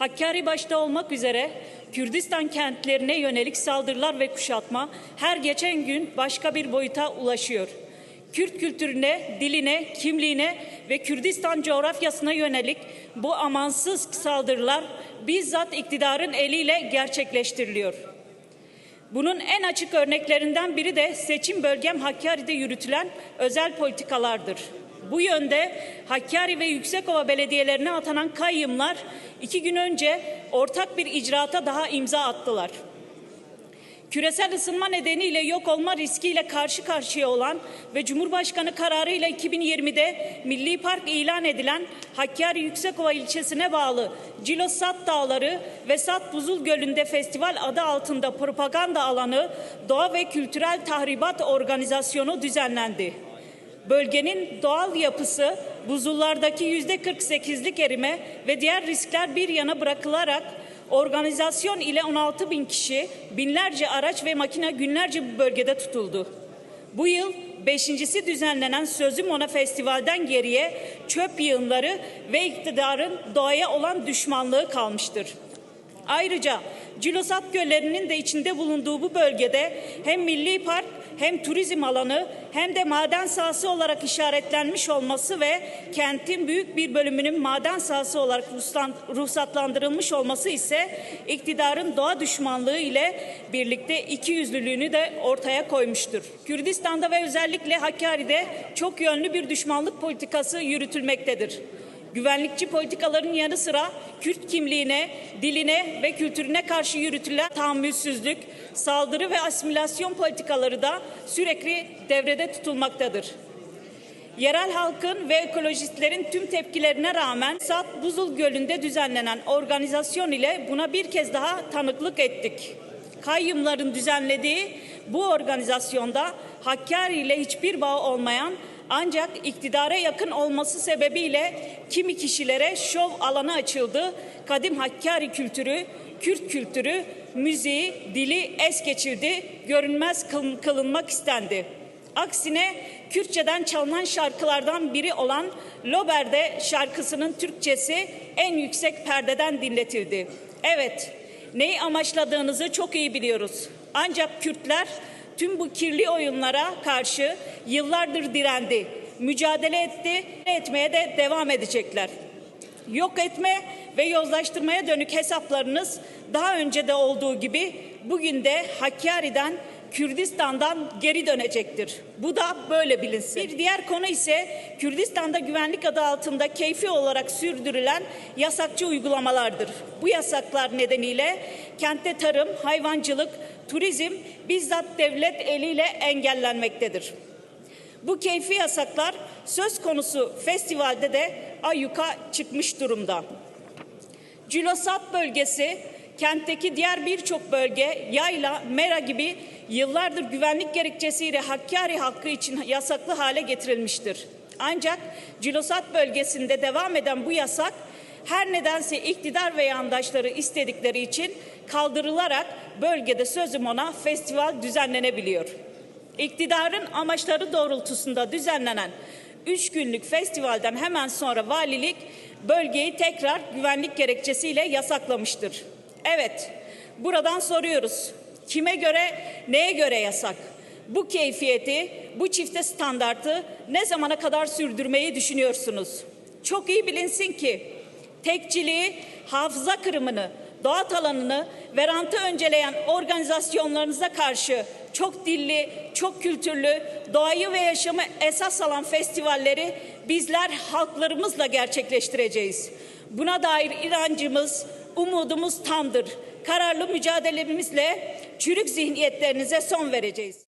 Hakkari başta olmak üzere Kürdistan kentlerine yönelik saldırılar ve kuşatma her geçen gün başka bir boyuta ulaşıyor. Kürt kültürüne, diline, kimliğine ve Kürdistan coğrafyasına yönelik bu amansız saldırılar bizzat iktidarın eliyle gerçekleştiriliyor. Bunun en açık örneklerinden biri de seçim bölgem Hakkari'de yürütülen özel politikalardır. Bu yönde Hakkari ve Yüksekova belediyelerine atanan kayyımlar iki gün önce ortak bir icraata daha imza attılar. Küresel ısınma nedeniyle yok olma riskiyle karşı karşıya olan ve Cumhurbaşkanı kararıyla 2020'de Milli Park ilan edilen Hakkari Yüksekova ilçesine bağlı Cilosat Dağları ve Sat Buzul Gölü'nde festival adı altında propaganda alanı Doğa ve Kültürel Tahribat Organizasyonu düzenlendi. Bölgenin doğal yapısı buzullardaki yüzde 48'lik erime ve diğer riskler bir yana bırakılarak organizasyon ile 16 bin kişi, binlerce araç ve makine günlerce bu bölgede tutuldu. Bu yıl beşincisi düzenlenen Sözüm Ona Festival'den geriye çöp yığınları ve iktidarın doğaya olan düşmanlığı kalmıştır. Ayrıca Cilosat Göllerinin de içinde bulunduğu bu bölgede hem milli park hem turizm alanı hem de maden sahası olarak işaretlenmiş olması ve kentin büyük bir bölümünün maden sahası olarak ruhsatlandırılmış olması ise iktidarın doğa düşmanlığı ile birlikte iki yüzlülüğünü de ortaya koymuştur. Kürdistan'da ve özellikle Hakkari'de çok yönlü bir düşmanlık politikası yürütülmektedir. Güvenlikçi politikaların yanı sıra Kürt kimliğine, diline ve kültürüne karşı yürütülen tahammülsüzlük, saldırı ve asimilasyon politikaları da sürekli devrede tutulmaktadır. Yerel halkın ve ekolojistlerin tüm tepkilerine rağmen Sat Buzul Gölü'nde düzenlenen organizasyon ile buna bir kez daha tanıklık ettik. Kayyumların düzenlediği bu organizasyonda Hakkari ile hiçbir bağ olmayan ancak iktidara yakın olması sebebiyle kimi kişilere şov alanı açıldı. Kadim Hakkari kültürü, Kürt kültürü, müziği, dili es geçildi, görünmez kılınmak istendi. Aksine Kürtçeden çalınan şarkılardan biri olan Lober'de şarkısının Türkçesi en yüksek perdeden dinletildi. Evet, neyi amaçladığınızı çok iyi biliyoruz. Ancak Kürtler tüm bu kirli oyunlara karşı yıllardır direndi, mücadele etti, etmeye de devam edecekler. Yok etme ve yozlaştırmaya dönük hesaplarınız daha önce de olduğu gibi bugün de Hakkari'den Kürdistan'dan geri dönecektir. Bu da böyle bilinsin. Bir diğer konu ise Kürdistan'da güvenlik adı altında keyfi olarak sürdürülen yasakçı uygulamalardır. Bu yasaklar nedeniyle kentte tarım, hayvancılık, turizm bizzat devlet eliyle engellenmektedir. Bu keyfi yasaklar söz konusu festivalde de ayyuka çıkmış durumda. Cilosat bölgesi kentteki diğer birçok bölge, Yayla, Mera gibi yıllardır güvenlik gerekçesiyle Hakkari hakkı için yasaklı hale getirilmiştir. Ancak Cilosat bölgesinde devam eden bu yasak her nedense iktidar ve yandaşları istedikleri için kaldırılarak bölgede sözüm ona festival düzenlenebiliyor. İktidarın amaçları doğrultusunda düzenlenen 3 günlük festivalden hemen sonra valilik bölgeyi tekrar güvenlik gerekçesiyle yasaklamıştır. Evet, buradan soruyoruz. Kime göre, neye göre yasak? Bu keyfiyeti, bu çifte standartı ne zamana kadar sürdürmeyi düşünüyorsunuz? Çok iyi bilinsin ki tekçiliği, hafıza kırımını, doğat alanını ve rantı önceleyen organizasyonlarınıza karşı çok dilli, çok kültürlü, doğayı ve yaşamı esas alan festivalleri bizler halklarımızla gerçekleştireceğiz. Buna dair inancımız, umudumuz tamdır. Kararlı mücadelemizle çürük zihniyetlerinize son vereceğiz.